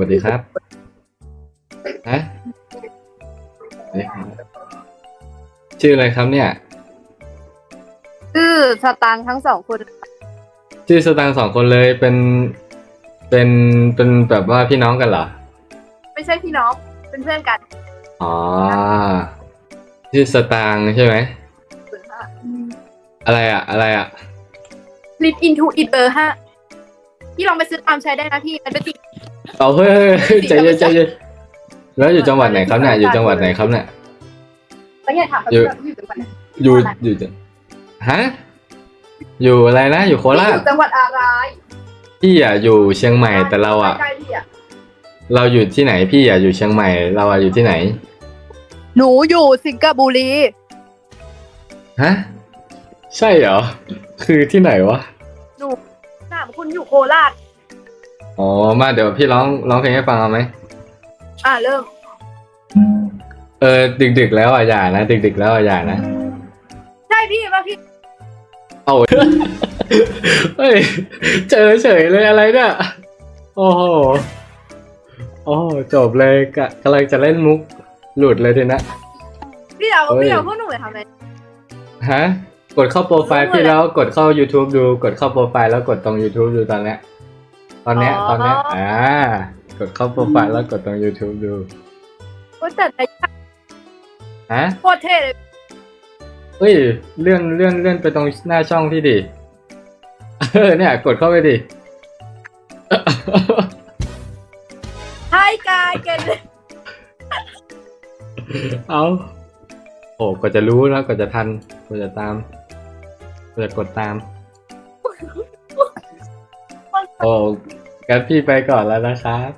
วัสดีครับฮะสวัสดีครับชื่ออะไรครับเนี่ย ชื่อสตางค์ทั้งสองคน ชื่อสตางค์สองคนเลยเป็นเป็นเป็นแบบว่าพี่น้องกันเหรอ ไม่ใช่พี่น้อง เป็นเพื่อนกัน อ๋อ ชื่อสตางค์ใช่ไหม อะไรอะอะไรอะลิฟอินทูอินเบอร์ห้าพี่ลองไปซื้อตามใช้ได้นะพี่ มันเป็นสิ่ง เอาเฮ้ยเฮ้ยเฮ้ยใจเย็นใจเย็นแล้วอยู่จังหวัดไหนครับเนี่ยอยู่จังหวัดไหนครับเนี่ยแล้วอย่าถามเขาอยู่อยู่จังหวัดไหนอยู่อยู่จังฮะอยู่อะไรนะอยู่โคพี่ราอชยู่จังหวัดอะไรพี่อะอยู่เชียงใหม่แต่เราอะ ใกล้ๆพี่อะเราอยู่ที่ไหนพี่อะอยู่เชียงใหม่เราอะอยู่ที่ไหน หนูอยู่สิงคโปร์ฮะใช่เหรอคือที่ไหนวะ หนูถามคุณอยู่โคราช อ๋อมาเดี๋ยวพี่ร้องร้องเพลงให้ฟังเอาไหมอ่าเริ่ม เออดึกดึกๆแล้วอะอย่านะดึกดึกๆแล้วอะอย่านะใช่พี่ป่ะพี่เอาเฮ้ยเจอเฉยเลยอะไรเนี่ยโอ้โหโอ้โหจบเลยกะกำลังจะเล่นมุกหลุดเลยทีนะ พี่เดี๋ยวเฮ้ย พี่เดี๋ยวพวกหนูไปทำอะไรฮะ กดเข้าโปรไฟล์รู้พี่เลยแล้วกดเข้า YouTube ดู กดเข้าโปรไฟล์แล้วกดตรง YouTube ดูตอนเนี้ย ตอนเนี้ยอ๋อ ตอนเนี้ยอ่ากดเข้าโปรไฟล์แล้วกดตรง YouTube ดูโอ้แต่แต่ฮะโคตรเท่เลยเฮ้ยเลื่อนเลื่อนเลื่อนไปตรงหน้าช่องพี่ดิเออเนี่ย กดเข้าไปดิ ไฮกายเกนเอาโอ้ก็จะรู้แล้วก็จะทันก็จะตามก็จะกดตาม โอ้งั้นพี่ไปก่อนแล้วนะครับ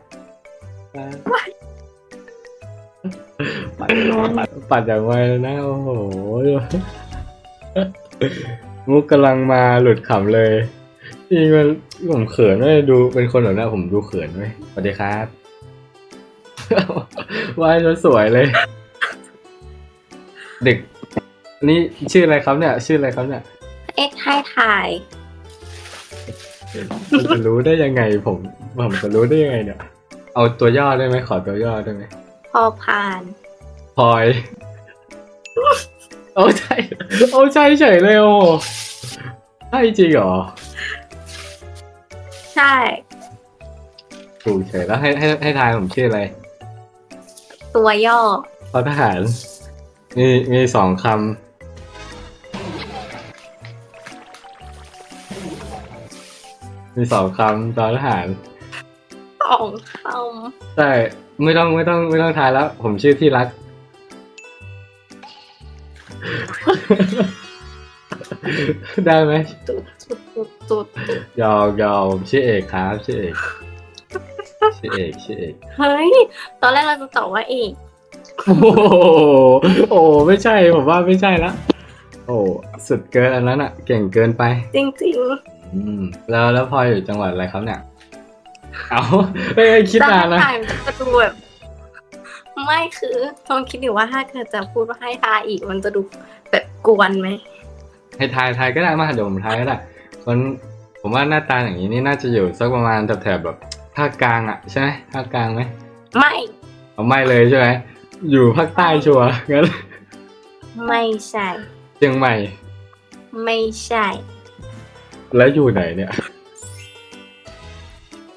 ปัดปัดปัดอย่างไวเลยนะโอ้โหมุกกำลังมาหลุดขำเลยจริงมันผมเขินด้วยดูเป็นคนแบบนั้นผมดูเขินด้วยสวัสดีครับว่ายสวยเลย เด็ก นี่ชื่ออะไรครับเนี่ย ชื่ออะไรครับเนี่ย เอ็กให้ถ่าย ผมจะรู้ได้ยังไงผมผมจะรู้ได้ยังไงเนี่ย เอาตัวย่อได้ไหมขอตัวย่อได้ไหมพอผ่าน พลอยโอ้ใช่โอ้ใช่เฉยเลยโอ้ใช่จริงเหรอใช่ ถูกเฉยแล้วให้ให้ให้ทายผมชื่ออะไร ตัวย่อพอทหาร มีมีสองคำ มีสองคำตอนทหาร สองคใช่ไม่ต้องไม่ต้องไม่ต้องทายแล้ว ผมชื่อที่รัก ได้ไหมำจุดจุดจุดจุดยอมยอมผมชื่อเอกครับชื่อเอกชื่อเอกชื่อเอกเฮ้ย ตอนแรกเราจะตอบว่าเอกโอ้โหโอ้โหไม่ใช่ผมว่าไม่ใช่ละโอ้สุดเกินอันนั้นอะเก่งเกินไป จริงอื มแล้วแล้วพลอยอยู่จังหวัดอะไรครับเนี่ย เอาเอ้ยคิดๆนานนะ ถ่ายมันจะดูแบบไม่คือลองคิดดูว่าถ้าเกิดจะพูดว่าให้ทายอีกมันจะดูแบบกวนไหมให้ทายทายก็ได้มาเดี๋ยวผมทายก็ได้มันผมว่าหน้าตาอย่างนี้นี่น่าจะอยู่สักประมาณแถบๆแบบภาคกลางอะใช่ไหมภาคกลางไหมไม่เอาไม่เลยใช่ไหมอยู่ภาคใต้ชัวร์งั้นไม่ใช่เชียงใหม่ ไม่ใช่ แล้วอยู่ไหนเนี่ย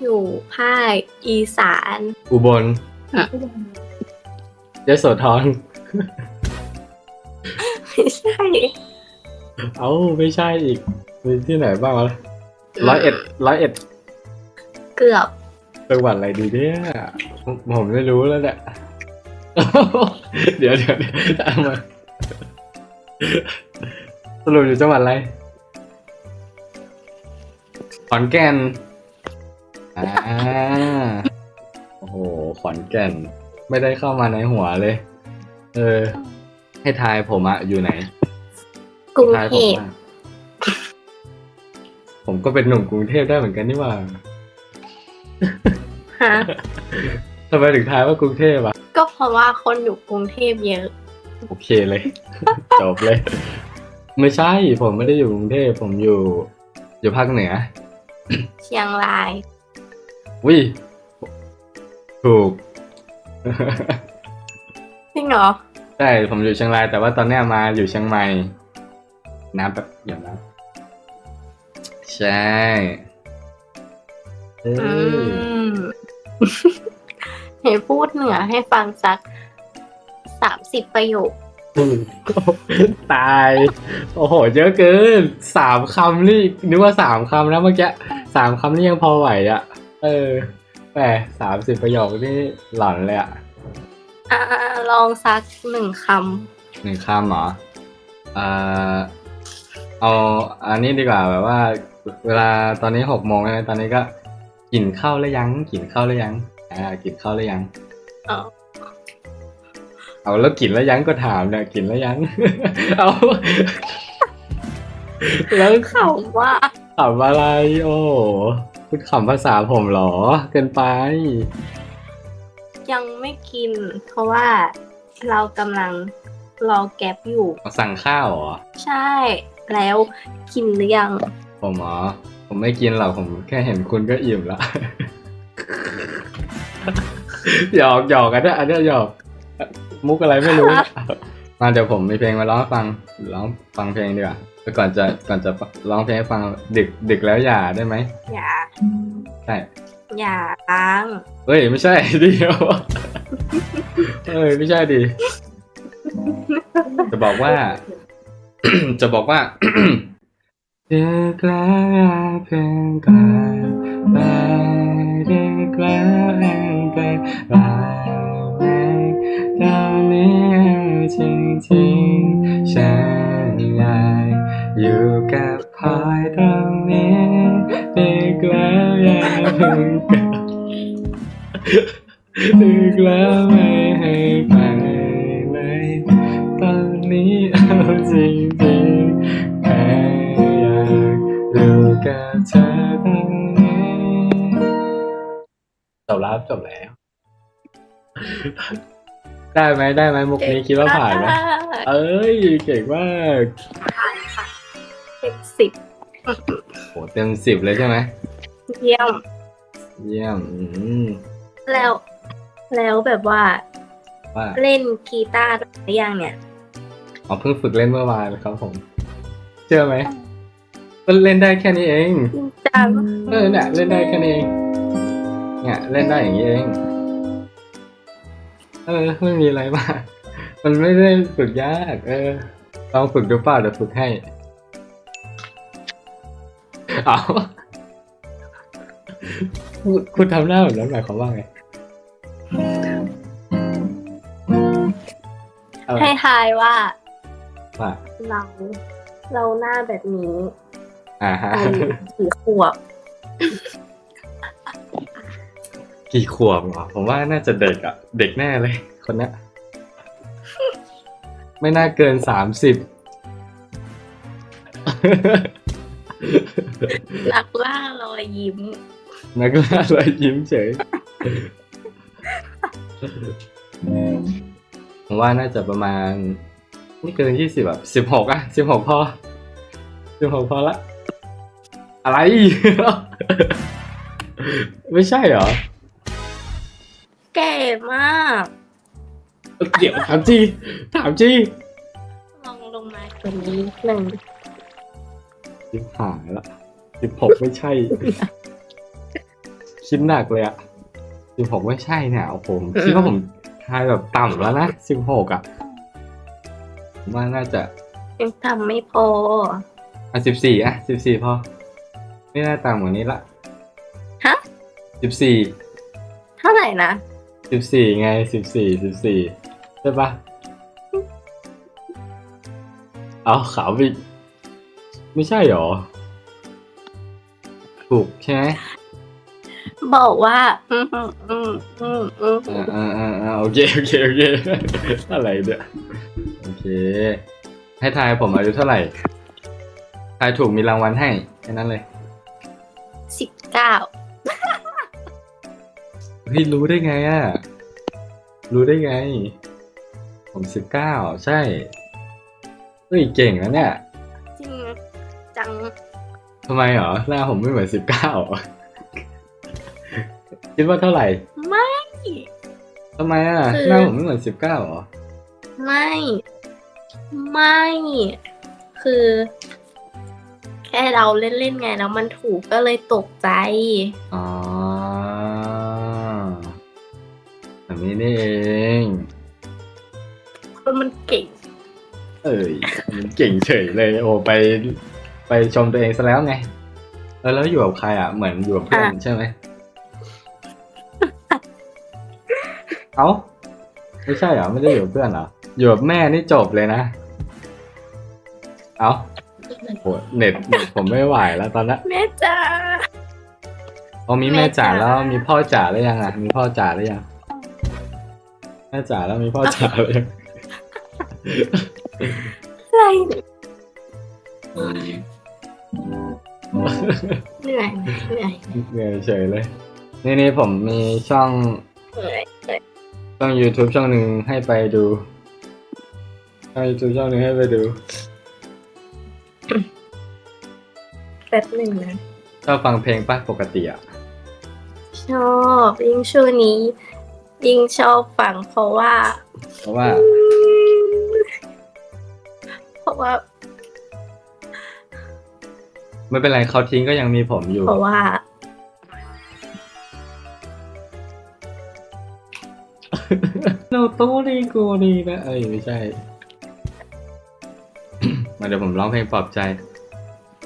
อยู่ภาคอีสานอุบลยโสธรไม่ใช่เอ้าไม่ใช่อีกมีที่ไหนบ้างวะร้อยเอ็ดร้อยเอ็ดเกือบจังหวัดอะไรดีเนี่ยผมผมไม่รู้แล้วเนี่ยเดี๋ยวเดี๋ยวเดี๋ยวตามมาสรุปอยู่จังหวัดอะไร ขอนแก่น อ่า โอ้โห ขอนแก่น ไม่ได้เข้ามาในหัวเลย เออ ให้ทายผมอะอยู่ไหนกรุงทายเทผมพอะผมก็เป็นหนุ่มกรุงเทพได้เหมือนกันนี่หว่าฮะทำไมถึงทายว่ากรุงเทพอะ ก็เพราะว่าคนอยู่กรุงเทพเยอะ โอเคเลย จบเลย ไม่ใช่ผมไม่ได้อยู่กรุงเทพผมอยู่ อยู่ภาคเหนือ เชียงราย วิถูก จริงเหรอ ใช่ผมอยู่เชียงราย แต่ว่าตอนเนี้ยมาอยู่เชียงใหม่ น้ำแบบเดี๋ยวนะใช่เออือม เห็นพูดเหนือให้ฟังสักสามสิบประโยค ตาย โอ้โห เยอะเกินสามคำนี่นึกว่าสามคำนะเมื่อกี้ สามคำนี่ยังพอไหวอะเออแต่สามสิบประโยคนี่หลอนเลยอะอ่าลองสักหนึ่งคหนึ่งคำเหรอเอ่อเอาอันนี้ดีกว่าแบบว่า เวลาตอนนี้หกโมงแล้วนะตอนนี้ก็กินข้าวหรือยังกินข้าวหรือยังอ่ากินข้าวหรือยังำอ๋อเอาแล้วกินแล้วยังก็ถามเนี่ยกินแล้วยัง เอา แล้ว เขาว่า ขำอะไรโอ้โหคุณขำภาษาผมเหรอ เกินไป ยังไม่กิน เพราะว่าเรากำลังรอแก๊ปอยู่ สั่งข้าวเหรอ ใช่ แล้วกินหรือยัง ผมเหรอ ผมไม่กินหรอกผมแค่เห็นคุณก็อิ่มละ หยอกหยอกกันด้วยอันเนี้ยหยอก มุกอะไรไม่รู้ มาเดี๋ยวผมมีเพลงมาร้องให้ฟังร้องฟังเพลงดีกว่าแต่ก่อนจะก่อนจะร้องเพลงให้ฟังดึกดึกแล้วอย่าได้ไหมอย่าใช่อย่าล้างเฮ้ยไม่ใช่เดียวเอ้ยไม่ใช่ดิจะบอกว่า จะบอกว่าเด็กแล้วเพียงกลายไปเด็กแล้วเองไปลายไปตอนนี้ จริงๆฉันอยากอยู่กับพลอยตรงนี้เด็กแล้วอย่าเพิ่งกลับดึกแล้วไม่ให้ไปเลยตอนนี้เอาจริงๆแค่อยากอยู่กับเธอตรงนี้จบแล้วจบแล้ว ได้ไหมได้ไหมมุกนี้คิดว่าผ่านไหมเอ้ยเก่งมากเป็นสิบโหเต็มสิบเลยใช่ไหมเยี่ยม เยี่ยมอืมแล้ว แล้วแบบว่าว่า เล่นกีตาร์หรือยังเนี่ยอ๋อเพิ่งฝึกเล่นเมื่อวานครับผม เจอไหมก็เล่นได้แค่นี้เองจริงจังเออเนี่ยเล่นได้แค่นี้เองเนี่ยเล่นได้อย่างนี้เอง เออ ไม่มีอะไรมาก มันไม่ได้ฝึกยาก เออลองฝึกดูเปล่าเดี๋ยวฝึกให้ เอาคุณคุณทำหน้าแบบนั้นหมายความว่าไงเออให้ทายว่า ว่าเราเราหน้าแบบนี้อ่าฮะอายุกี่ขวบ กี่ขวบเหรอผมว่าน่าจะเด็กอะเด็กแน่เลย คนเนี้ย ไม่น่าเกินสามสิบนักล่ารอยยิ้ม นักล่ารอยยิ้มเฉย ผมว่าน่าจะประมาณ ไม่เกินยี่สิบแบบสิบหกอะสิบหกพอสิบหกพอละ อะไร ไม่ใช่เหรอ แก่มากเดี๋ยวถามจีถามจีลองลงมาตัวนี้นิดหนึ่งสิบหายละสิบหกไม่ใช่ คิดหนักเลยอะสิบหกไม่ใช่เนี่ยเอาผมคิดว่าผมทายแบบต่ำแล้วนะสิบหกอะผมว่าน่าจะยังทำไม่พอ อะสิบสี่อะสิบสี่พอ ไม่น่าต่ำกว่านี้ละฮะสิบสี่เท่าไหร่นะ สิบสี่ไงสิบสี่สิบสี่ใช่ปะเอาขาวอีกไม่ใช่หรอ ถูกใช่ไหมบอกว่าอืมอืมอืมอืมอืมอ่าอ่าอ่าอ่าโอเคโอเคโอเคอะไรเนี่ยโอเค ให้ทายผมอายุเท่าไหร่ทายถูกมีรางวัลให้แค่นั้นเลยสิบเก้า เฮ้ยรู้ได้ไงอะ รู้ได้ไง ผมสิบเก้าใช่ เฮ้ยเก่งนะเนี่ย จริงจังทำไมเหรอ หน้าผมไม่เหมือนสิบเก้าคิดว่าเท่าไหร่ ไม่ทำไมอะคือหน้าผมไม่เหมือนสิบเก้าหรอ ไม่ ไม่ คือ แค่เราเล่นๆไงแล้วมันถูกก็เลยตกใจ อ๋อ แบบนี้นี่เองคนมันเก่ง เอ้ยมันเก่งเฉยเลย โอ้ไป ไปชมตัวเองซะแล้วไงเออแล้วอยู่กับใครอะเหมือนอยู่กับเพื่อนอะใช่ไหมเอ้าไม่ใช่เหรอไม่ได้อยู่กับเพื่อนเหรออยู่กับแม่นี่จบเลยนะ เอ้าโหเน็ตเน็ตผมไม่ไหวแล้วตอนนั้นแม่จ๋าพอมีแม่จ๋าแม่จ๋าแล้วมีพ่อจ๋าแล้วยังอะมีพ่อจ๋าแล้วยังแม่จ๋าแล้วมีพ่อจ๋าแล้วยังอะไรเหนื่อยเหนื่อยเหนื่อยเฉยเลย นี่นี่ผมมีช่องเหนื่อยเหนื่อยช่อง YouTube ช่องหนึ่งให้ไปดู ช่อง YouTube ช่องหนึ่งให้ไปดูแป๊บหนึ่งนะชอบฟังเพลงป่ะปกติอะ ชอบยิ่งช่วงนี้ ยิ่งชอบฟังเพราะว่า เพราะว่า เพราะว่า ไม่เป็นไรเขาทิ้งก็ยังมีผมอยู่ เพราะว่า เราตู้ดีกูดีนะเอ้ยไม่ใช่ มาเดี๋ยวผมร้องเพลงปลอบใจ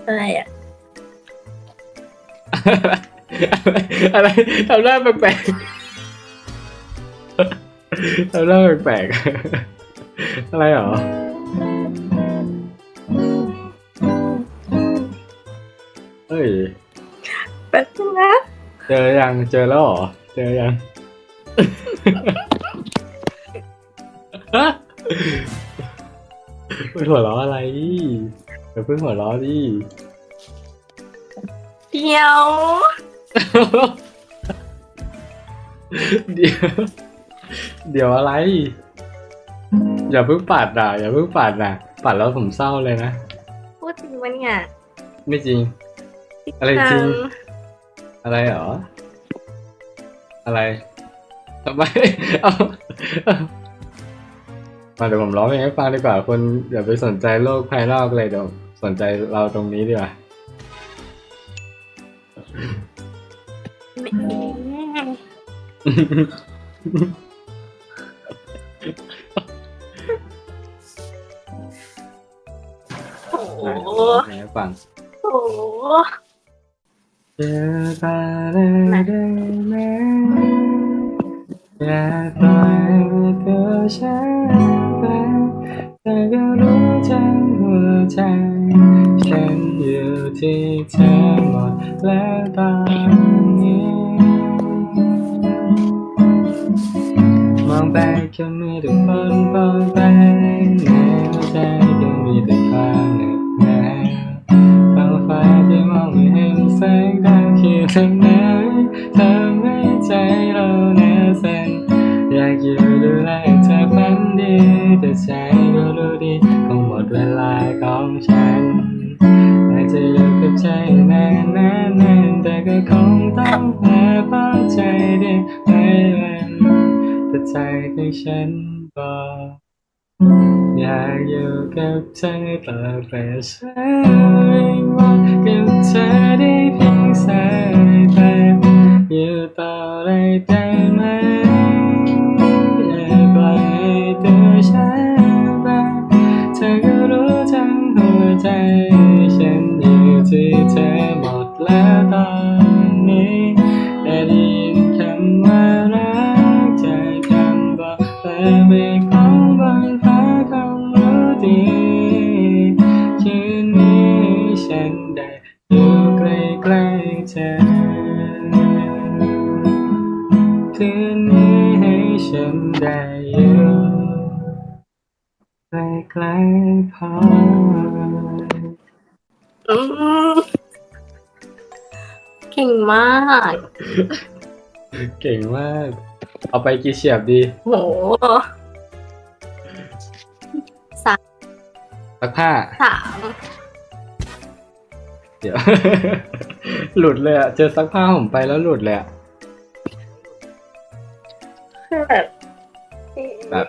อะไรอะ อะไรทำหน้าแปลกๆ ทำหน้าแปลกๆ อะไรหรอ เฮ้ยแป๊บนึงนะเจอยังเจอแล้วเหรอ เจอยังคุณหัวเราะอะไรเดี๋ยวเพิ่งหัวเราะดิเดี๋ยว เดี๋ยว เดี๋ยวอะไร อย่าเพิ่งปัดอะ อย่าเพิ่งปัดอะ ปัดแล้วผมเศร้าเลยนะ พูดจริงมันเนี่ยไม่จริง อะไรจริง อะไรเหรอ อะไรทำไมเอาเอามาเดี๋ยวผมร้องเพลงให้ฟังดีกว่าคนอย่าไปสนใจโลกภายนอกเลยเดี๋ยวสนใจเราตรงนี้ดีกว่าแหม เจะไปได้ได้ไหมอยากปล่อยตัวฉันไปแต่ก็รู้ทั้งหัวใจ ฉันอยู่ที่เธอหมดแล้วตอนนี้ มองไปก็มีแต่คนปล่อยไป เธอตลอดแต่ฉันว่ากับเธอได้เพียงสายตาอยู่ต่อเลยได้ไหมอย่าปล่อยให้ตัวฉันไปเธอก็รู้ทั้งหัวใจ ฉันอยู่ที่เธอหมดแล้วตอน เก่งมาก เอาไปกี่เฉียบดีโหสักผ้า สามเดี๋ยว หลุดเลยอะเจอซักผ้าผมไปแล้วหลุดเลยอะคือแบบแบบ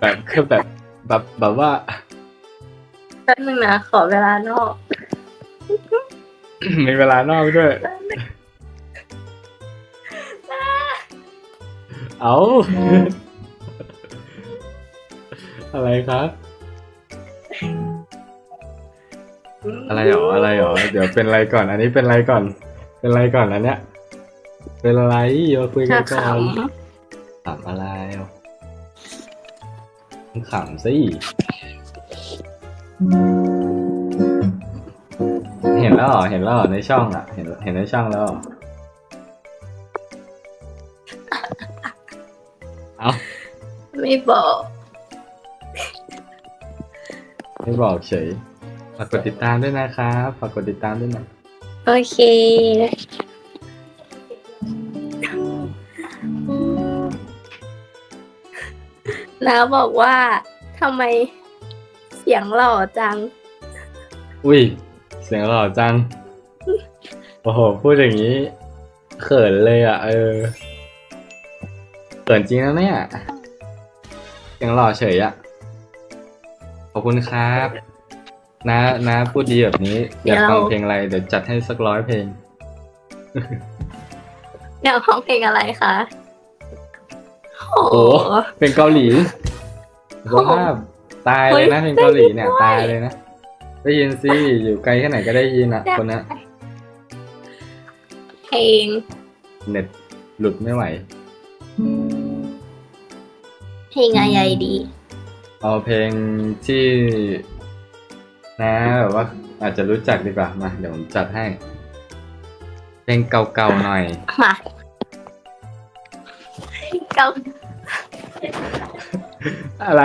แบบคือแบบแบบแบบว่าแป๊บนึงนะ ขอเวลานอก มีเวลานอกด้วย เอา อะไรครับ อะไรหรออะไรหรอเดี๋ยวเป็นอะไรก่อน อันนี้เป็นอะไรก่อน เป็นอะไรก่อนอันเนี้ย เป็นอะไรมาคุยกัถ้านก่ขอนขำอะไรอะขำสิเห็นแล้วเหรอเห็นแล้วเหรอในช่องอะ เห็นเห็นในช่องแล้ว ไม่บอกไม่บอกเฉยฝากกดติดตามด้วยนะครับฝากกดติดตามด้วยนะโอเคน้าบอกว่าทำไมเสียงหล่อจัง อุ้ยเสียงหล่อจัง โอ้โห พูดอย่างนี้ เขินเลยอะ เออเขินจริงนะเนี่ยเสี ยงหล่อเฉยอะขอบคุณครับนะนะพูดดีแบบนี้ อยากฟังเพลงอะไร เดี๋ยวจัดให้สักร้อยเพลงอยากร้องเพลงอะไรคะโอ้โอ้เพลงเกาหลีสภาพตายเลยนะเพลงเกาหลีเนี่ย ตายเลยนะได้ยินสิอยู่ไกลแค่ไหนก็ได้ยินอะ คนเนี้ยเพลงเน็ตหลุดไม่ไหวเพ ลงอะไรดีเอาเพลงที่นะแบบว่าอาจจะรู้จักดีกว่ามาเดี๋ยวผมจัดให้ เพลงเก่าๆหน่อย มาเกาอะไร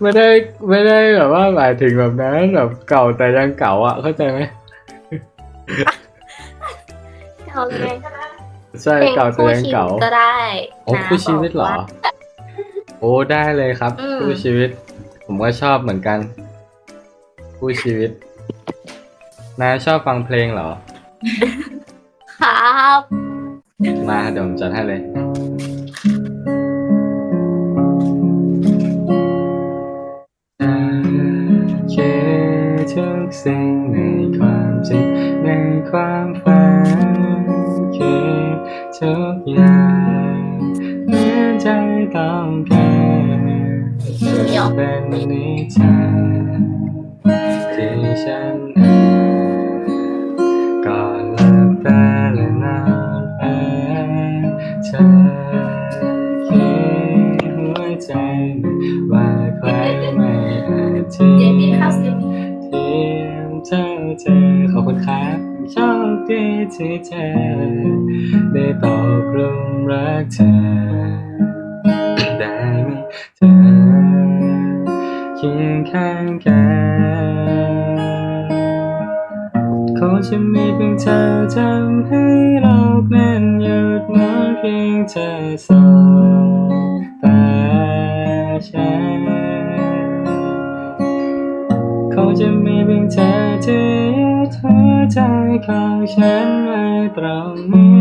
ไม่ได้ไม่ได้แบบว่าหมายถึงแบบนั้นแบบเก่าแต่ยังเก่าอะเข้าใจไหมเกาเลยใช่เพลงเก่าแต่คู่ยังชีวิเก่าตก็ได้โอ้นะคู่ชีวิตเหรอบ อกว่าโอ้ได้เลยครับอืม คู่ชีวิต ผมก็ชอบเหมือนกัน คู่ชีวิตนายชอบฟังเพลงเหรอ ครับมาเดี๋ยวผมจัดให้เลย คิดทุกสิ่งในความจริงในความฝันคิดทุกอย่างเหมือน ใจต้องการจะเป็นนิทานที่ฉันอ่านก่อนหลับตาและนอนฝันเธอคิดหัวใจว่าใครไม่อาจที่เทียมเท่าเธอขอบคุณครับโชคดีที่เธอได้ตกหลุมรักเธอ จะมีเพียงเธอทำให้โลกนั้นหยุดหมุนเพียงเธอสบตาฉันคงจะมีเพียงเธอที่ยึดหัวใจของฉันไว้ตรงนี้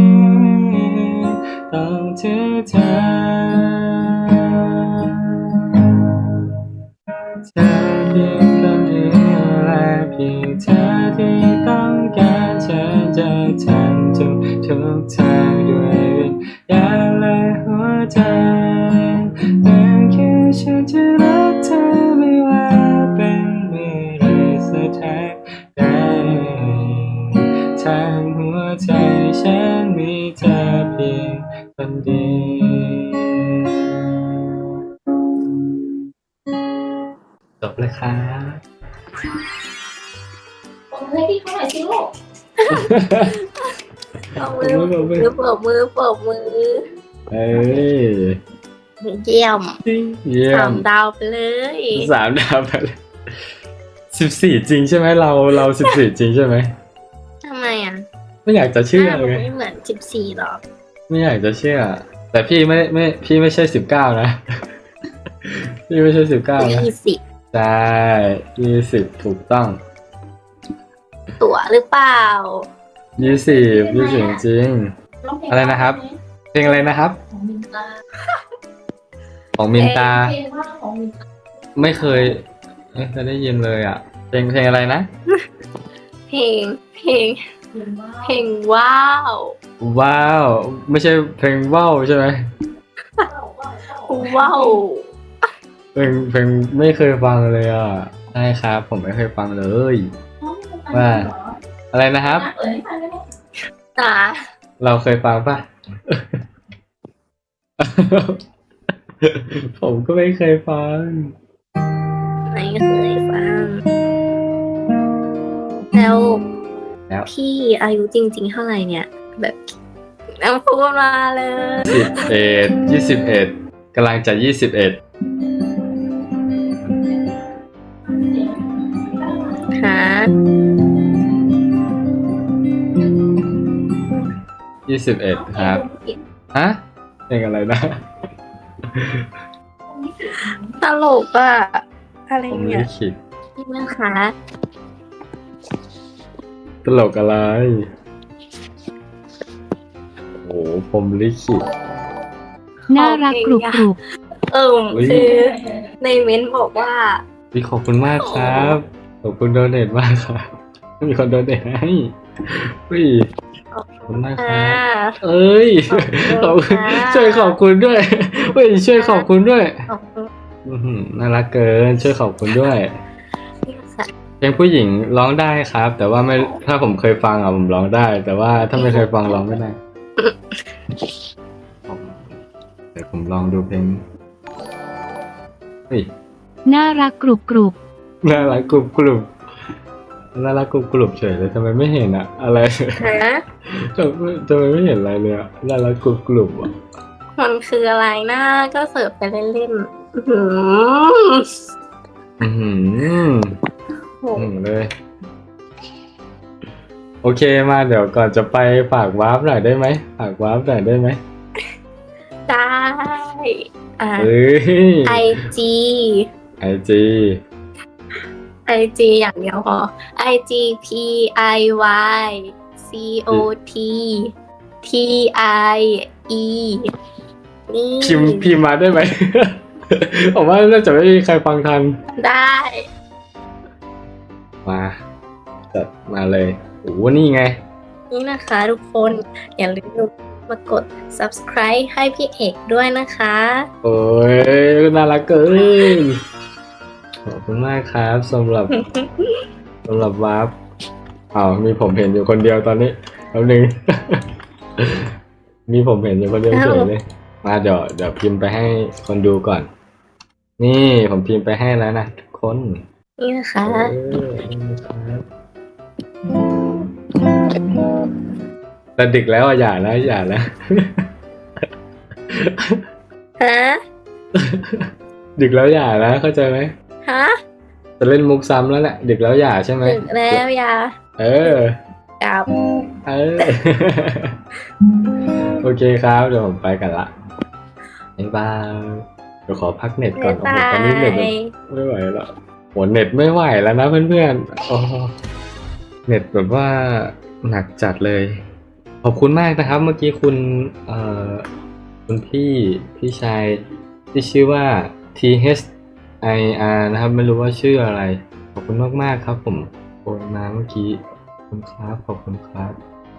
ต้องที่เธอ ยเยี่ยมเยี่ยสามมดาวไปเลยสามดาวไปเลยสิบสี่จริงใช่ไหมเราเราสิบสี่จริงใช่ไหมทำไมอะไม่อยากจะเชื่อหน้าเลมันยไม่เหมือนสิบสี่หรอกไม่อยากจะเชื่อ แต่พี่ไม่ไม่พี่ไม่ใช่สิบเก้านะ พี่ไม่ใช่สิบเก้านะยี่สิบใช่ยี่สิบถูกต้องตัวหรือเปล่า ยี่สิบยี่สิบจริง อะไรนะครับ เพลงอะไรนะครับ ของมินตา เพลงว่าของมินตาไม่เคยไม่เคยได้ยินเลยอะ เพลงเพลงอะไรนะ เพลง เพลงเพลงว้าว ว้าว ไม่ใช่เพลงว้าวใช่ไหมว้าว เพลงเพลงไม่เคยฟังเลยอะใช่ครับ ผมไม่เคยฟังเลย ว่า อะไรนะครับอ่าเราเคยฟังปะ ผมก็ไม่เคยฟัง ไม่เคยฟัง แล้วแล้ว พี่อายุจริง ๆ เท่าไหร่เนี่ย แบบน้ำพูดมาเลยสิบเอ็ดยี่สิบเอ็ดกำลังจะยี่สิบเอ็ดหายี่สิบเอ็ดครับฮะเพ ลงอะไรนะ ตลกอะอะไรผมเนี่ลิยขิตนี่นะคะตลกอะไร โอ้โหผมลิขิต น่ารักกรุบกรุบเอิมอุ๊ยคือในเม้นต์บอกว่า พี่ขอบคุณมากครับ ขอบคุณโดเนทมากครับ มีคนโดเนทให้อุ้ย ขอบคุณมากคอ่า รับ เอ้ยขขออบบคุคุณณค่ะ ช่วยขอบคุณด้วยเฮ้ยช่วยขอบคุณด้วย ขอบคุณอื้อหือน่ารักเกิน ช่วยขอบคุณด้วยค่ะเพลงผู้หญิงร้องได้ครับ แต่ว่าไม่ถ้าผมเคยฟังอะผมร้องได้ แต่ว่าถ้าไม่เคยฟังร้องไม่ได้เดี๋ยวผมลองดูเพลงเฮ้ยน่ารักกรุบกรุบน่ารักกรุบกรุบ น่ารักกรุบกรุบเฉยเลยทำไมไม่เห็นอะอะไรฮะทำไมทำไมไม่เห็นอะไรเลยอะน่ารักกรุบกรุบอะมันคืออะไรนะก็เสิร์ฟไปเล่นๆอื้อหืออือหือโหอืมเลย โอเคมาเดี๋ยวก่อนจะไปฝากวาร์ปหน่อยได้ไหมฝากวาร์ปหน่อยได้ไหมได้อ่าเอ้ยไอจีไอจี ไอจีอย่างเดียวพอ I G P I Y C O T T I E นี่พิมพ์พิมพ์มาได้ไหม ผมว่าน่าจะไม่มีใครฟังทัน ได้ มาจัดมาเลยโอ้โหนี่ไง นี่นะคะทุกคนอย่าลืมมากด subscribe ให้พี่เอกด้วยนะคะ โอ้ยน่ารักเกิน ขอบคุณมากครับสำหรับสำหรับวาร์ปอ้าวมีผมเห็นอยู่คนเดียวตอนนี้แล้วหนึ่งมีผมเห็นอยู่คนเดียวเฉยเลย มาเดี๋ยวเดี๋ยวพิมพ์ไปให้คนดูก่อน นี่ผมพิมพ์ไปให้แล้วนะทุกคนนี่นะคะเออนี่ครับแต่ดึกแล้วอะอย่านะอย่านะฮะดึกแล้วอย่านะเข้าใจไหม ฮะจะเล่นมุกซ้ำแล้วแหละดึกแล้วอย่าใช่ไหมถึงแล้วยาเออกลับ เออ โอเคครับเดี๋ยวผมไปกันละบ๊ายบายเดี๋ยวขอพักเน็ตก่อนบ๊ายโอ้โหบาตอนนี้เน็ตแบบยไม่ไหวแล้วโหเน็ตไม่ไหวแล้วนะเพื่อนๆโอ้เน็ตแบบว่าหนักจัดเลย ขอบคุณมากนะครับ เมื่อกี้คุณเอ่อคุณพี่พี่ชายที่ชื่อว่า T H I R นะครับ ไม่รู้ว่าชื่ออะไร ขอบคุณมากๆครับ ผมโอนมาเมื่อกี้ขอบคุณครับขอบคุณครับ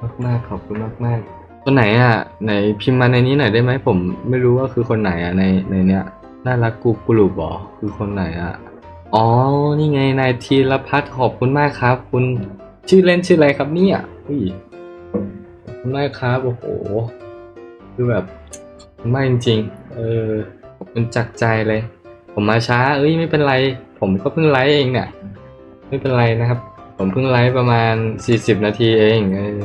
มากมากๆขอบคุณมากมากๆคนไหนอะไหนพิมพ์มาในนี้หน่อยได้ไหมผมไม่รู้ว่าคือคนไหนอะในในเนี้ยน่ารักกรุบกรุบหรอคือคนไหนอะอ๋อนี่ไงนายธีรพัฒน์ขอบคุณมากครับ คุณชื่อเล่นชื่ออะไรครับเนี่ยอุ้ยขอบคุณมากครับโอ้โหคือแบบขอบคุณมากจริงๆเออขอบคุณจากใจเลย ผมมาช้า เอ้ยไม่เป็นไร ผมก็เพิ่งไลฟ์เองเนี่ย ไม่เป็นไรนะครับ ผมเพิ่งไลฟ์ประมาณ 40 นาทีเองเออ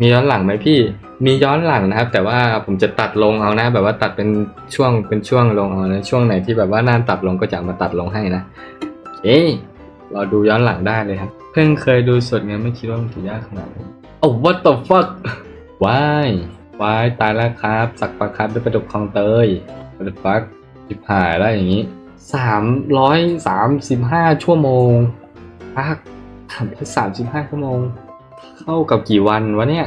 มีย้อนหลังไหมพี่ มีย้อนหลังนะครับ แต่ว่าผมจะตัดลงเอานะ แบบว่าตัดเป็นช่วงเป็นช่วงลงเอานะ ช่วงไหนที่แบบว่านานตัดลงก็จะมาตัดลงให้นะเอ้ยเราดูย้อนหลังได้เลยครับ เพิ่งเคยดูสดไงไม่คิดว่ามันจะยากขนาดนี้โอ้ what the fuck ว้ายวายตายแล้วครับ สักปะครับด้วยประดุกคลองเตย what the fuck จิบหายแล้วอย่างนี้ สามร้อยสามสิบห้าชั่วโมงพักสามร้อยสามสิบห้าชั่วโมง เข้ากับกี่วันวะเนี่ย